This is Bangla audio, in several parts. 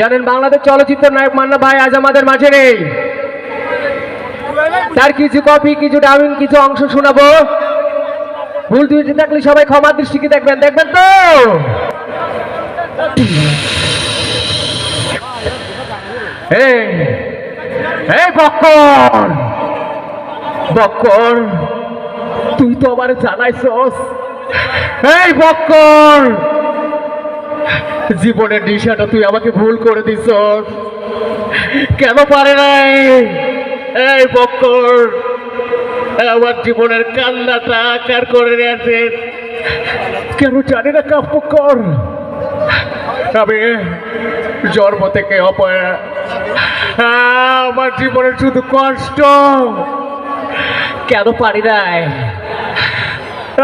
জানেন বাংলাদেশ চলচ্চিত্র নায়ক মান্না ভাই আজ আমাদের মাঝে নেই। তার কিছু কপি, কিছু ডাউন কিছু অংশ শোনাবো। ভুল ত্রুটি থাকলে সবাই ক্ষমা দৃষ্টিকে দেখবেন। দেখবেন তো? তুই তো আমার জানাইছস। এই বক্কর! জীবনের দিশাটা তুই আমাকে ভুল করে দিস। কেন পারে নাই? এই বক্কর, আমার জীবনের কান্নাটা আকার করে আছে কেন জানি না কাপকর আমি জন্ম থেকে অপয়া, আমার জীবনের শুধু কষ্ট। কেন পারি নাই?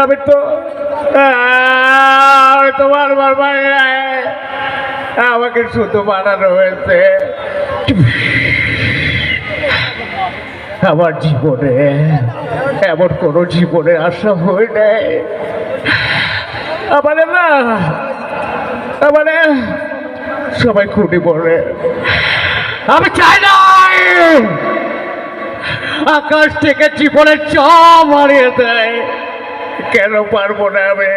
আমি তো আমি তো বারবার আমাকে শুধু বানানো হয়েছে। আমার জীবনে এমন কোনো জীবনে আশা হয় নাই। আমাদের না আমাদের সবাই খুঁটি বলে। আমি চাই নাই। আকাশ থেকে জীবনের চম হারিয়ে দেয়। কেন পারব না আমি!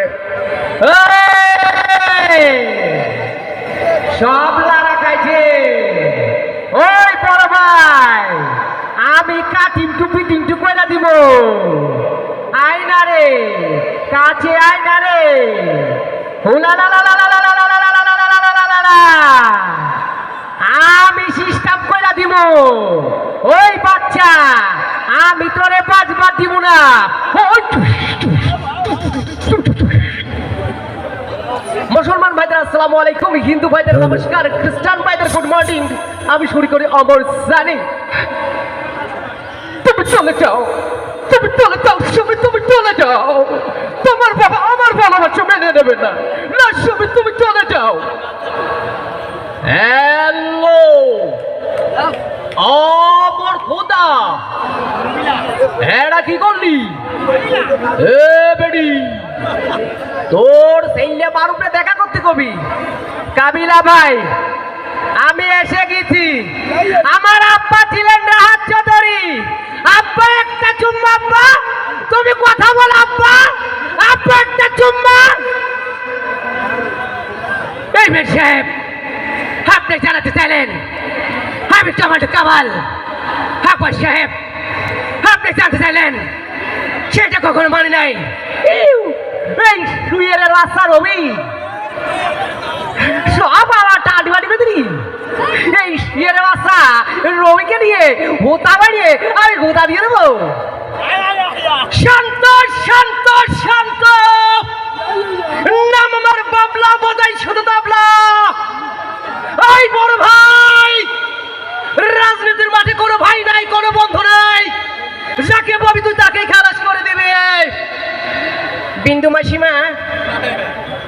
সব লারা খাইছে ওই বড় ভাই আমি কাটিম টুপি টিমটু কইরা দিব আয়না রে কাছে আয়না রে লা লা লা। আমি সিস্টেম কইরা দিব ওই বাচ্চা আমি তোরে পাঁচবার দিব না ওই আসসালামু আলাইকুম হিন্দু ভাইদের নমস্কার খ্রিস্টান ভাইদের গুড মর্নিং আমি শুরু করি অমর জানি। তুমি চলে যাও তুমি চলে যাও তুমি তুমি চলে যাও। তোমার বাবা আমার ভালোবাসা মেনে নেবে না। না তুমি তুমি চলে যাও। হ্যালো। অমর খোদা। হ্যাঁ কি করলি? এ বেডি। তোর সেইলে বারুপে দেখা কবি। কাবিলা ভাই, আমি এসে গেছি। আমার আব্বা ছিলেন রাহাত চৌধুরী। আব্বা একটা চুম্মা, আব্বা। তুমি কথা বল, আব্বা। আব্বা একটা চুম্মা। এই মেয়ে সাহেব, আপনি জানাতে চাইলেন? আমি টমাটো কামাল। আব্বা সাহেব, আপনি জানতে চাইলেন? সেটা কখনো মানে নাই। এই শুয়ের শুয়ের রাস্তা রবিকে নিয়ে হোতা বাড়িয়ে আমি গোতা দিয়ে দেবো। শান্ত শান্ত শান্ত। নাম আমার বাবলা, বোঝাই শুধু তাবলা। এই বড় ভাই, রাজনীতির মাঠে কোনো ভাই নাই, কোনো বন্ধু নাই। যাকে ববি তুই তাকে খালাস করে দেবে। বিন্দু মাসিমা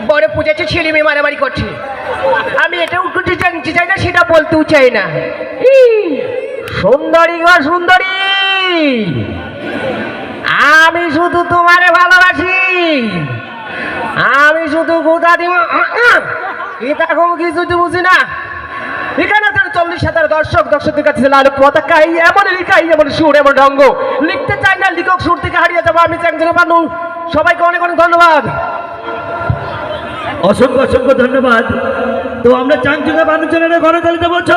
বড় পূজাতে ছেলে মেয়ে মারামারি করছে। আমি এটাও করতে জানতে চাই না, সেটা বলতেও চাই না। সুন্দরী গো, সুন্দরী। আমি শুধু তোমারে ভালোবাসি। আমি শুধু গোদা দিব এটা কোনো কিছু বুঝি না? এখানে তার চল্লিশ হাজার দর্শক, দর্শকদের কাছে লালু পতাকা এমন লিখাই, এমন সুর, এমন রঙ্গ। লিখতে চাই না, লিখক সুর থেকে হারিয়ে যাব, আমি চ্যাংজনে পানু সবাইকে অনেক অনেক ধন্যবাদ। অসংখ্য অসংখ্য ধন্যবাদ। তো আমরা চাংচুঙ্গা বানুচনের চলিতে বলছ